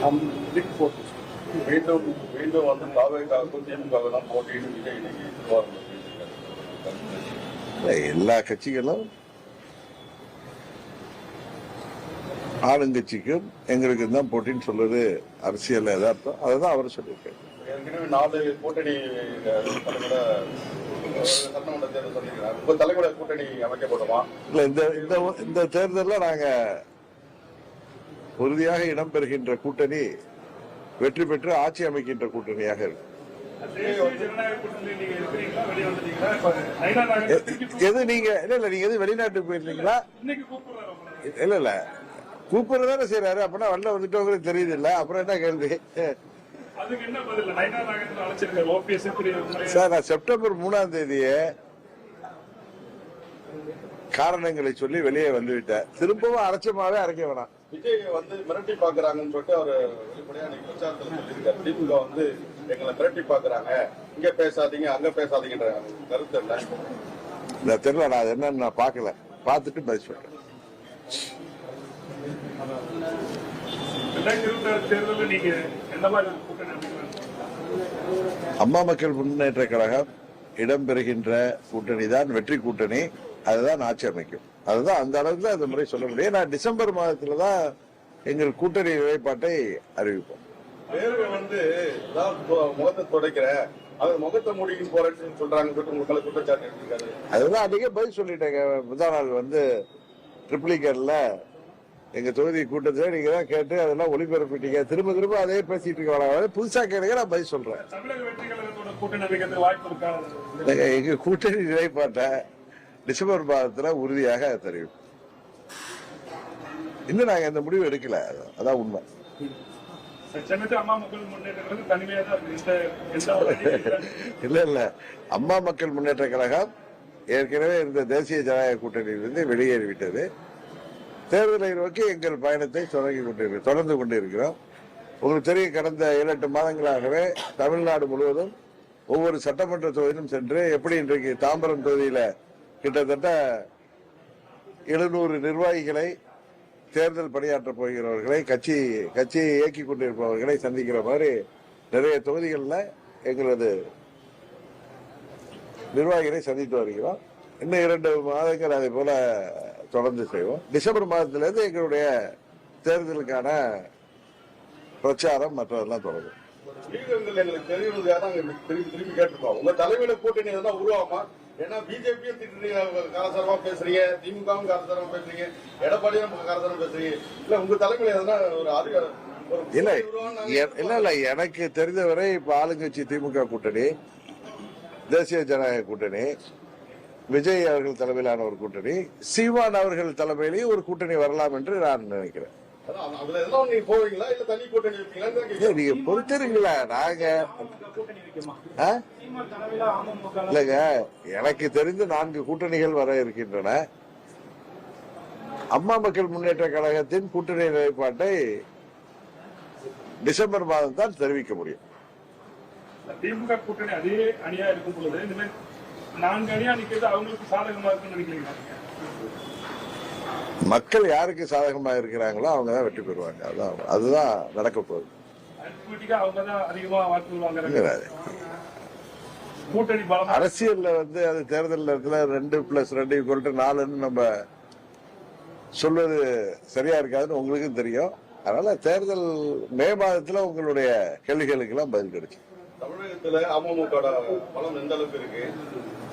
நம் big four மீண்டும் மீண்டும் வந்து தாவேக்காவுக்கும் திமுக தான் போட்டின்னு விஜய் இன்னைக்கு எல்லா கட்சிகளும் ஆளுங்கட்சிக்கும் எங்களுக்கு தான் போட்டின்னு சொல்றது அரசியல் எதார்த்தம் அதுதான் அவர் சொல்லியிருக்காரு. ஏற்கனவே நாலு கூட்டணி தலைமுறை சட்டமன்ற தேர்தல் சொல்லியிருக்கிறார். உங்க தலைமுறை கூட்டணி அமைக்கப்படுமா இல்ல இந்த இந்த இந்த தேர்தலில் நாங்க உறுதியாக இடம்பெறுகின்ற கூட்டணி வெற்றி பெற்று ஆட்சி அமைக்கின்ற கூட்டணியாக இருக்கு. தேசிய ஜனநாயக கூட்டணியில் நீங்க இருக்கிறீங்களா வெளியே வந்துட்டீங்களா? இப்ப நைனா நாகேந்திரன் எ- திருப்பி எது நீங்க இல்ல இல்ல நீங்க எது வெளிநாட்டுக்கு போயிருந்தீங்களா. இல்ல இல்ல. கூப்பிடுறதானே செய்யறாரு அப்படின்னா வெளில வந்துட்டவங்களுக்கு தெரியுது இல்ல அப்புறம் என்ன கேள்வி? சார் நான் செப்டம்பர் மூணாம் தேதியே காரணங்களை சொல்லி வெளியே வந்து விட்டேன் திரும்பவும் அரைச்சமாவே அரைக்க வேணாம். விஜய் வந்து மிரட்டி பாக்குறாங்கன்னு சொல்லிட்டு அவர் வெளிப்படையா இன்னைக்கு பிரச்சாரத்தில் சொல்லியிருக்காரு. திமுக வந்து எங்களை மிரட்டி பாக்குறாங்க இங்க பேசாதீங்க அங்க பேசாதீங்கன்ற கருத்து இல்ல இந்த தெரியல நான் அது என்னன்னு நான் பார்க்கல. பார்த்துட்டு பதில் சொல்றேன். நீங்க அம்மா மக்கள் முன்னேற்ற கழகம் இடம்பெறுகின்ற கூட்டணி தான் வெற்றி கூட்டணி. அதுதான் ஆட்சி அமைக்கும் அதுதான் அந்த அளவுக்கு இந்த முறை சொல்ல முடியும். நான் டிசம்பர் மாதத்துல தான் எங்கள் கூட்டணி நிலைப்பாட்டை அறிவிப்போம். வேர்வை வந்து முகத்தை துடைக்கிற அது முகத்தை மூடிக்கிட்டு போறேன்னு சொல்றாங்க உங்களுக்கு குற்றச்சாட்டு எடுத்திருக்காரு அதுதான் அன்றைக்கே பதில் சொல்லிட்டேங்க. முதல் நாள் வந்து ட்ரிப்ளிகர்ல எங்க தொகுதி கூட்டத்தில் நீங்க தான் கேட்டு அதெல்லாம் ஒளிபரப்பிட்டீங்க. திரும்ப திரும்ப அதே பேசிட்டு இருக்க புதுசா கேளுங்க நான் பதில் சொல்றேன். எங்க கூட்டணி நிலைப்பாட்டை டிசம்பர் மாதத்துல உறுதியாக தெரிவிப்போம் இன்னும் நாங்க இந்த முடிவு எடுக்கல. அதான் உண்மை. இல்ல. இல்ல அம்மா மக்கள் முன்னேற்ற கழகம் ஏற்கனவே இருந்த தேசிய ஜனநாயக கூட்டணியிலிருந்து வெளியேறிவிட்டது. தேர்தலை நோக்கி எங்கள் பயணத்தை தொடங்கி கொண்டிருக்கிறோம் தொடர்ந்து கொண்டிருக்கிறோம். உங்களுக்கு தெரியும் கடந்த ஏழு எட்டு மாதங்களாகவே தமிழ்நாடு முழுவதும் ஒவ்வொரு சட்டமன்ற தொகுதியிலும் சென்று எப்படி இன்றைக்கு தாம்பரம் தொகுதியில கிட்டத்தட்ட எழுநூறு நிர்வாகிகளை தேர்தல் பணியாற்றப் போகிறவர்களை கட்சி கட்சியை இயக்கி கொண்டிருப்பவர்களை சந்திக்கிற மாதிரி நிறைய தொகுதிகளில் எங்களது நிர்வாகிகளை சந்தித்து வருகிறோம். இன்னும் இரண்டு மாதங்கள் அதை போல தொடர்ந்து செய்வோம். டிசம்பர் மாதத்திலிருந்து எங்களுடைய தேர்தலுக்கான பிரச்சாரம் மற்றதெல்லாம் தொடரும். வியூகங்கள் உங்க தலைமையில கூட்டணி எதனா உருவாமா ஏன்னா பிஜேபியும் திட்டுறீங்க காரசாரமா பேசுறீங்க திமுகவும் காரசாரமா பேசுறீங்க எடப்பாடியும் காரசாரமா பேசுறீங்க. இல்ல உங்க தலைமையில எதனா ஒரு அறிவு ஒரு இல்ல இல்ல இல்ல எனக்கு தெரிந்தவரை இப்ப ஆளுங்கட்சி திமுக கூட்டணி தேசிய ஜனநாயக கூட்டணி விஜய் அவர்கள் தலைமையிலான ஒரு கூட்டணி சீமான் அவர்கள் தலைமையிலேயே ஒரு கூட்டணி வரலாம் என்று நான் நினைக்கிறேன். நீங்க பொறுத்திருங்களா நாங்க இல்லைங்க எனக்கு தெரிந்து நான்கு கூட்டணிகள் வர இருக்கின்றன. அம்மா மக்கள் முன்னேற்ற கழகத்தின் கூட்டணி நிலைப்பாட்டை டிசம்பர் மாதம் தான் தெரிவிக்க முடியும். திமுக கூட்டணி அதே அணியா இருக்கும் பொழுது இந்த மாதிரி நான்கு அணியா நிக்கிறது அவங்களுக்கு சாதகமா இருக்கும்னு நினைக்கிறீங்களா? மக்கள் யாருக்கு சாதகமா இருக்கிறாங்களோ அவங்க தான் வெற்றி பெறுவாங்க. அதான் அதுதான் நடக்க போகுது. அவங்க தான் அதிகமா வாக்குகள் வாங்குறாங்க. கூட்டணி பலமா அரசியல்ல வந்து அது தேர்தல் நேரத்துல ரெண்டு பிளஸ் ரெண்டு கொண்டு நாலுன்னு நம்ம சொல்வது சரியா இருக்காதுன்னு உங்களுக்கும் தெரியும். அதனால தேர்தல் மே மாதத்துல உங்களுடைய கேள்விகளுக்கு எல்லாம் பதில் கிடைக்கும். தமிழகத்துல அமமுக பலம் எந்த அளவுக்கு இருக்கு?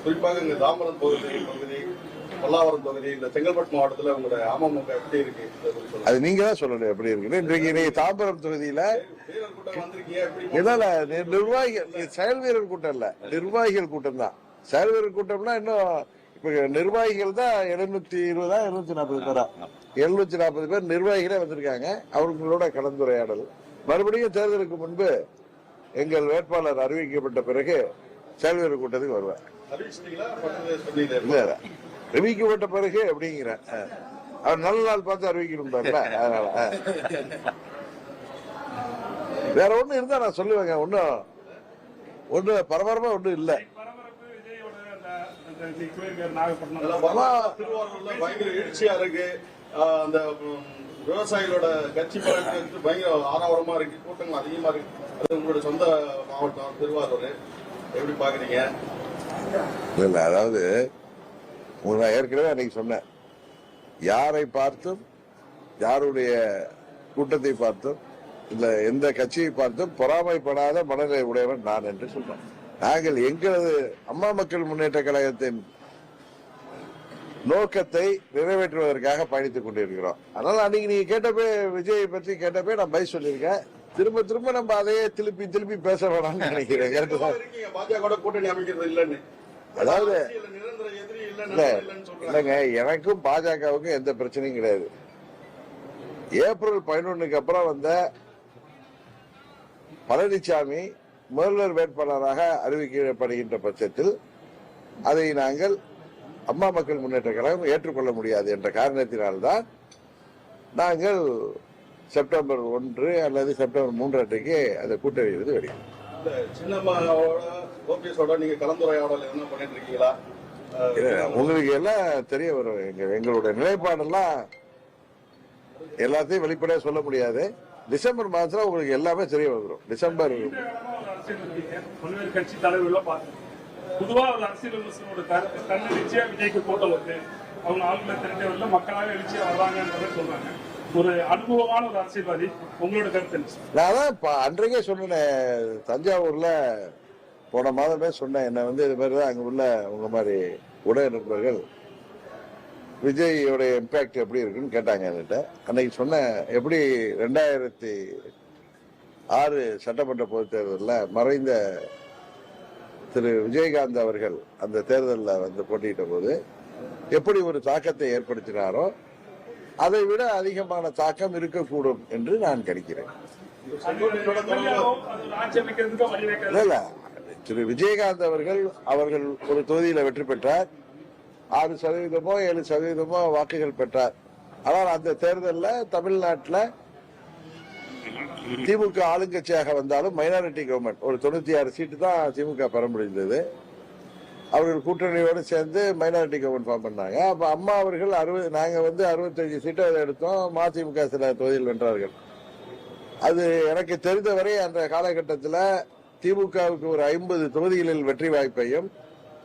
குறிப்பாக இங்க தாம்பரம் தொகுதி தொகுதி பல்லாவரம் தொகுதி இந்த செங்கல்பட்டு மாவட்டத்துல உங்களுடைய அமமுக எப்படி இருக்கு. அது நீங்க தான் சொல்லணும் எப்படி இருக்குன்னு. இன்றைக்கு நீங்க தாம்பரம் தொகுதியில இல்ல நி- நிர்வாகிகள் இது செயல் வீரர் கூட்டம் இல்ல நிர்வாகிகள் கூட்டம் தான். செயல் வீரர் கூட்டம்னா இன்னும் இப்ப நிர்வாகிகள் தான் எழுநூத்தி இருபதா எழுநூத்தி நாற்பது பேரா? எழுநூத்தி நாற்பது பேர் நிர்வாகிகளே வந்திருக்காங்க. அவங்களோட கலந்துரையாடல். மறுபடியும் தேர்தலுக்கு முன்பு எங்கள் வேட்பாளர் அறிவிக்கப்பட்ட பிறகு செயல் வீரர் கூட்டத்துக்கு இல்ல. அறிவிக்கப்பட்ட பிறகு அப்படிங்கிறேன். அஹ். அவர் நல்ல நாள் பார்த்து அறிவிக்கணும் அதனால. வேற ஒண்ணு இருந்தா நான் சொல்லுவேங்க. ஒன்னும் ஒண்ணு பரபரப்பா ஒண்ணும் இல்ல. பயங்கர எழுச்சியா இருக்கு. அந்த விவசாயிகளோட கட்சி பயங்கர ஆரவாரமா இருக்கு. கூட்டங்கள் அதிகமா இருக்கு. அது உங்களோட சொந்த மாவட்டம் திருவாரூர். எப்படி பாக்குறீங்க? இல்ல இல்ல அதாவது உங்களுக்கு நான் ஏற்கனவே அன்னைக்கு சொன்னேன். யாரை பார்த்தும் யாருடைய கூட்டத்தை பார்த்தும் இல்ல எந்த கட்சியை பார்த்தும் பொறாமைப்படாத மனநிலை உடையவன் நான் என்று சொன்னேன் நாங்கள் எங்களது அம்மா மக்கள் முன்னேற்ற கழகத்தின் நோக்கத்தை நிறைவேற்றுவதற்காக பயணித்துக் கொண்டிருக்கிறோம். அதனால அன்னைக்கு நீங்க கேட்டப்பே விஜய் பற்றி கேட்டப்பே நான் பதில் சொல்லியிருக்கேன். திரும்ப திரும்ப நம்ம அதையே திருப்பி திருப்பி பேச வேணாம்னு நினைக்கிறேன். அதாவது இல்லைங்க எனக்கும் பாஜகவுக்கும் எந்த பிரச்சனையும் கிடையாது. ஏப்ரல் பதினொன்னுக்கு அப்புறம் வந்த பழனிசாமி முதல்வர் வேட்பாளராக அறிவிக்கப்படுகின்ற பட்சத்தில் அதை நாங்கள் அம்மா மக்கள் முன்னேற்ற கழகம் ஏற்றுக்கொள்ள முடியாது என்ற காரணத்தினால்தான் நாங்கள் செப்டம்பர் ஒன்று அல்லது செப்டம்பர் மூன்று அன்றைக்கு அந்த இருக்கீங்களா அஹ், இல்ல, உங்களுக்கு எல்லாம் தெரிய வரும். எங்க எங்களுடைய நிலைப்பாடெல்லாம் எல்லாத்தையும் வெளிப்படையா சொல்ல முடியாது. டிசம்பர் மாதத்துல உங்களுக்கு எல்லாமே தெரிய வந்துடும் டிசம்பர் கட்சி பார்த்தேன். பொதுவா ஒரு அரசியல் கருத்து தன்னெழுச்சியா விஜய்க்கு போட்டோ வருது அவங்க ஆளுநர் தெரிஞ்சவர்கள் மக்களாக எழுச்சியா வர்றாங்கன்றத சொல்றாங்க ஒரு அனுபவமான ஒரு அரசியல்வாதி உங்களோட கருத்து? நான் தான் அன்றைக்கே சொன்னேன் தஞ்சாவூர்ல போன மாதமே சொன்னேன் என்ன வந்து இது மாதிரி தான் அங்க உள்ள உங்க மாதிரி உடைய நண்பர்கள் விஜயோட இம்பேக்ட் எப்படி இருக்குன்னு கேட்டாங்க என்கிட்ட. அன்னைக்கு சொன்னேன் எப்படி ரெண்டாயிரத்தி ஆறு சட்டமன்ற பொதுத் தேர்தலில் மறைந்த திரு விஜயகாந்த் அவர்கள் அந்த தேர்தலில் வந்து போட்டியிட்ட போது எப்படி ஒரு தாக்கத்தை ஏற்படுத்தினாரோ அதை விட அதிகமான தாக்கம் இருக்கக்கூடும் என்று நான் கணிக்கிறேன். திரு விஜயகாந்த் அவர்கள் அவர்கள் ஒரு தொகுதியில் வெற்றி பெற்றார். ஆறு சதவீதமோ ஏழு சதவீதமோ வாக்குகள் பெற்றார். ஆனால் அந்த தேர்தலில் தமிழ்நாட்டில் திமுக ஆளுங்கட்சியாக வந்தாலும் மைனாரிட்டி கவர்மெண்ட் ஒரு தொண்ணூத்தி ஆறு சீட்டு தான் திமுக பெற முடிந்தது. அவர்கள் கூட்டணியோடு சேர்ந்து மைனாரிட்டி கவர்மெண்ட் ஃபார்ம் பண்ணாங்க. அப்ப அம்மா அவர்கள் அறுபது நாங்க வந்து அறுபத்தஞ்சு சீட்டை எடுத்தோம் மதிமுக சில தொகுதியில் வென்றார்கள். அது எனக்கு தெரிந்தவரை அந்த காலகட்டத்தில் திமுகவுக்கு ஒரு ஐம்பது தொகுதிகளில் வெற்றி வாய்ப்பையும்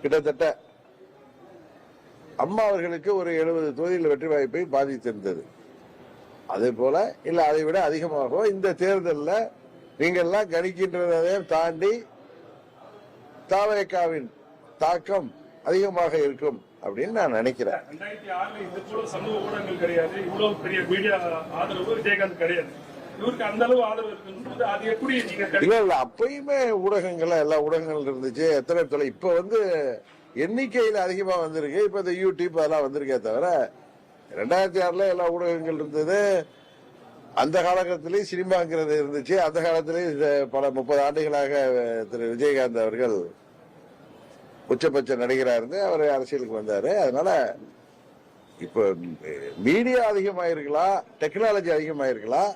கிட்டத்தட்ட அம்மா அவர்களுக்கு ஒரு எழுபது தொகுதியில் வெற்றி வாய்ப்பை பாதித்திருந்தது. அதே போல இல்ல அதை விட அதிகமாகும் இந்த தேர்தலில் நீங்கள்லாம் கணிக்கின்றதை தாண்டி தாவரக்காவின் தாக்கம் அதிகமாக இருக்கும் அப்படின்னு நான் நினைக்கிறேன். ஊடகங்கள் இல்ல இல்ல அப்பயுமே ஊடகங்கள்ல எல்லா ஊடகங்கள் இருந்துச்சு. எத்தனை தொலை இப்ப வந்து எண்ணிக்கையில் அதிகமா வந்திருக்கு. இப்ப இந்த யூடியூப் அதெல்லாம் வந்திருக்கே தவிர ரெண்டாயிரத்தி ஆறுல எல்லா ஊடகங்கள் இருந்தது. அந்த காலகட்டத்திலேயே சினிமாங்கிறது இருந்துச்சு. அந்த காலத்திலேயே இந்த பல முப்பது ஆண்டுகளாக திரு விஜயகாந்த் அவர்கள் உச்சபட்ச நடிகராக இருந்து அவர் அரசியலுக்கு வந்தாரு. அதனால இப்போ மீடியா அதிகமாயிருக்கலாம் டெக்னாலஜி அதிகமாயிருக்கலாம்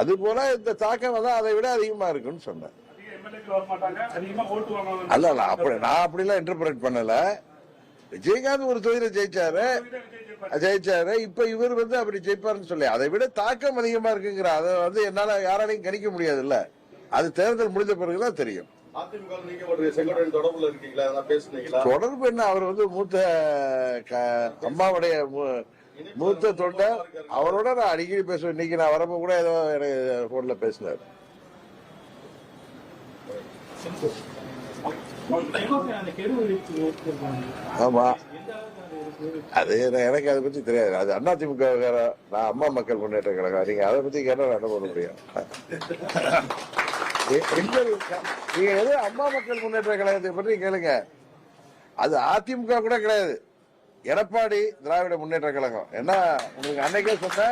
அது போல இந்த தாக்கம் வந்து அதை விட அதிகமா இருக்குன்னு சொன்னேன் அல்ல அல்ல அப்படி நான் அப்படிலாம் இன்டர்பிரேட் பண்ணல. விஜயகாந்த் ஒரு தொகுதியில ஜெயிச்சாரு. ஜெயிச்சாரு. இப்ப இவர் வந்து அப்படி ஜெயிப்பாருன்னு சொல்லி அதை விட தாக்கம் அதிகமா இருக்குங்கிற அதை வந்து என்னால யாராலையும் கணிக்க முடியாதுல்ல. அது தேர்தல் முடிந்த பிறகுதான் தெரியும். தொடர்பு என்ன? அவர் வந்து மூத்த அம்மாவுடைய மூ- மூத்த தொண்டை அவரோட நான் அடிக்கடி பேசுவேன். இன்னைக்கு நான் வரப்ப கூட ஏதோ எனக்கு போன்ல பேசினார். ஆமாம் ஆமா. அது எனக்கு அதை பத்தி தெரியாது. அது அண்ணா திமுக நான் அம்மா மக்கள் முன்னேற்ற கழகம். நீங்க அதை பத்தி கேட்டா நான் என்ன பண்ண முடியும் நீங்க எது அம்மா மக்கள் முன்னேற்ற கழகத்தை பற்றி கேளுங்க. அது அதிமுக கூட கிடையாது. எடப்பாடி திராவிட முன்னேற்ற கழகம். என்ன உங்களுக்கு அன்னைக்கே சொன்ன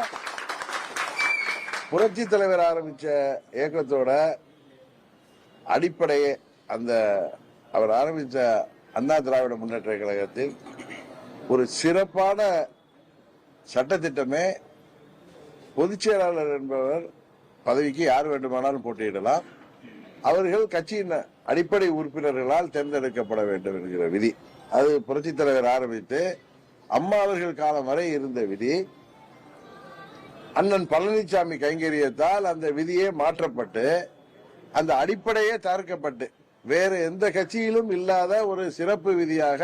புரட்சி தலைவர் ஆரம்பிச்ச இயக்கத்தோட அடிப்படையே அந்த அவர் ஆரம்பித்த அண்ணா திராவிட முன்னேற்ற கழகத்தில் ஒரு சிறப்பான சட்டத்திட்டமே பொதுச் செயலாளர் என்பவர் பதவிக்கு யார் வேண்டுமானாலும் போட்டியிடலாம். அவர்கள் கட்சியின் அடிப்படை உறுப்பினர்களால் தேர்ந்தெடுக்கப்பட வேண்டும் என்கிற விதி. அது புரட்சி தலைவர் ஆரம்பித்து அம்மா அவர்கள் காலம் வரை இருந்த விதி. அண்ணன் பழனிசாமி கைங்கரியத்தால் அந்த விதியே மாற்றப்பட்டு அந்த அடிப்படையே தகர்க்கப்பட்டு வேறு எந்த கட்சியிலும் இல்லாத ஒரு சிறப்பு விதியாக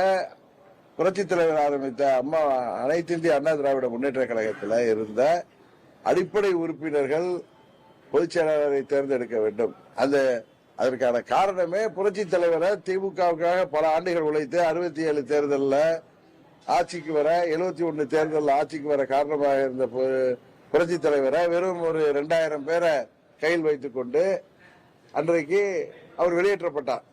புரட்சி தலைவர் ஆரம்பித்த அம்மா அனைத்து இந்திய அண்ணா திராவிட முன்னேற்ற கழகத்தில் இருந்த அடிப்படை உறுப்பினர்கள் பொதுச் செயலாளரை தேர்ந்தெடுக்க வேண்டும். அந்த அதற்கான காரணமே புரட்சி தலைவரை திமுகவுக்காக பல ஆண்டுகள் உழைத்து அறுபத்தி ஏழு தேர்தலில் ஆட்சிக்கு வர எழுபத்தி ஒன்று தேர்தலில் ஆட்சிக்கு வர காரணமாக இருந்த புரட்சி தலைவரை வெறும் ஒரு ரெண்டாயிரம் பேரை கையில் வைத்துக் கொண்டு அன்றைக்கு அவர் வெளியேற்றப்பட்டார்.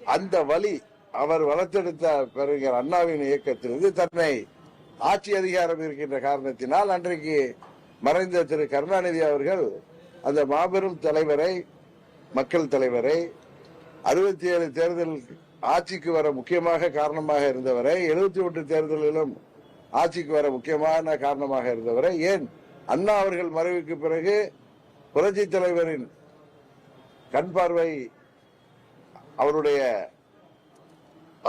அந்த வழி அவர் வளர்த்தெடுத்த பெருங்கர் அண்ணாவின் இயக்கத்திலிருந்து தன்னை ஆட்சி அதிகாரம் இருக்கின்ற காரணத்தினால் அன்றைக்கு மறைந்த திரு கருணாநிதி அவர்கள் அந்த மாபெரும் தலைவரை மக்கள் தலைவரை அறுபத்தி ஏழு தேர்தல் ஆட்சிக்கு வர முக்கியமாக காரணமாக இருந்தவரை எழுபத்தி ஒன்று தேர்தலிலும் ஆட்சிக்கு வர முக்கியமான காரணமாக இருந்தவரை ஏன் அண்ணா அவர்கள் மறைவுக்கு பிறகு புரட்சி தலைவரின் கண் பார்வை அவருடைய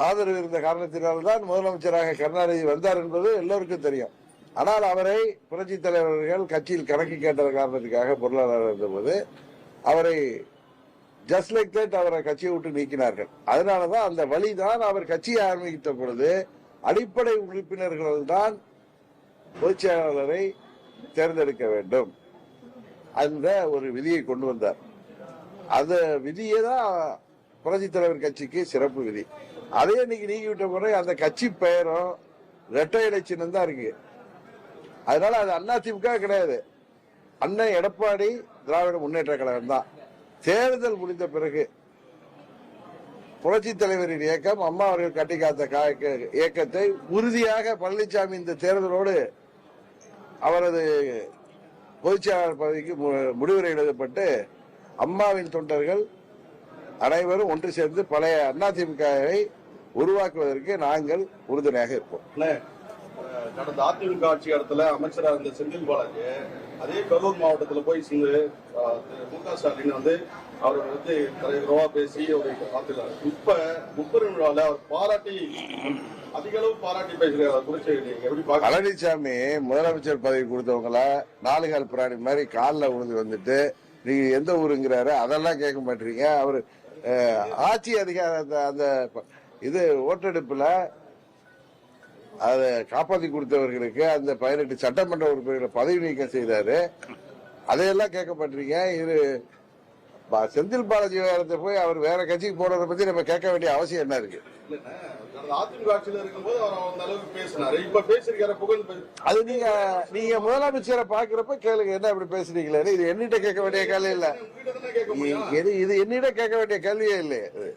ஆதரவு இருந்த காரணத்தினால்தான் முதலமைச்சராக கருணாநிதி வந்தார் என்பது எல்லோருக்கும் தெரியும். ஆனால் அவரை புரட்சி தலைவர்கள் கட்சியில் கணக்கு கேட்ட காரணத்துக்காக பொருளாளர் இருந்தபோது அவரை ஜஸ்ட் லைக் தட் அவரை கட்சியை விட்டு நீக்கினார்கள். அதனாலதான் அந்த வழிதான் அவர் கட்சியை ஆரம்பித்த பொழுது அடிப்படை உறுப்பினர்கள் தான் பொதுச் செயலாளரை தேர்ந்தெடுக்க வேண்டும் அந்த ஒரு விதியை கொண்டு வந்தார். அந்த விதியே தான் புரட்சி தலைவர் கட்சிக்கு சிறப்பு விதி. அதே இன்னைக்கு நீக்கி விட்ட பிறகு அந்த கட்சி பெயரும் இரட்டை இலை சின்னம் தான் இருக்கு. அதனால அது அண்ணா திமுக கிடையாது. அண்ணன் எடப்பாடி திராவிட முன்னேற்ற கழகம் தான். தேர்தல் முடிந்த பிறகு புரட்சி தலைவரின் இயக்கம் அம்மா அவர்கள் கட்டி காத்த கா- இயக்கத்தை உறுதியாக பழனிசாமி இந்த தேர்தலோடு அவரது பொதுச்செயலாளர் பதவிக்கு மு- முடிவுரை எழுதப்பட்டு அம்மாவின் தொண்டர்கள் அனைவரும் ஒன்று சேர்ந்து பழைய அதிமுகவை உருவாக்குவதற்கு நாங்கள் உறுதுணையாக இருப்போம். கடந்த அதிமுக ஆட்சி காலத்துல அமைச்சரா இருந்த செந்தில் பாலாஜி அதே கரூர் மாவட்டத்துல போய் சேர்ந்து மு க ஸ்டாலின் வந்து அவர் வந்து தலைவரவா பேசி அவரை பார்த்துக்கிறார் இப்ப முப்பெரும் விழாவில் அவர் பாராட்டி அதிக அளவு பாராட்டி பேசுகிறார் குறிச்சு எப்படி பழனிசாமி முதலமைச்சர் பதவி கொடுத்தவங்கள நாலு கால் பிராணி மாதிரி காலில் விழுந்து வந்துட்டு நீங்க எந்த ஊருங்கிறாரு அதெல்லாம் கேட்க மாட்டீங்க. அவர் ஆட்சி அதிகார அந்த இது ஓட்டெடுப்புல அதை காப்பாத்தி கொடுத்தவர்களுக்கு அந்த பதினெட்டு சட்டமன்ற உறுப்பினர்களை பதவி நீக்கம் செய்தாரு. அதையெல்லாம் கேட்க மாட்டீங்க. இது செந்தில் பாலாஜி விவகாரத்தை போய் அவர் வேற கட்சிக்கு போறதை பத்தி நம்ம கேட்க வேண்டிய அவசியம் என்ன இருக்கு? அதிமுக ஆட்சியில இருக்கும்போது அவர் அந்த அளவுக்கு பேசினாரு. இப்ப பேசிருக்காரு புகழ் பே- அது நீங்க நீங்க முதலமைச்சரை பாக்குறப்ப கேளுங்க என்ன இப்படி பேசுறீங்களே இது என்னிட்ட கேட்க வேண்டிய கேள்வி இல்ல. இது இது என்னிடம் கேட்க வேண்டிய கேள்வியே இல்லை இது.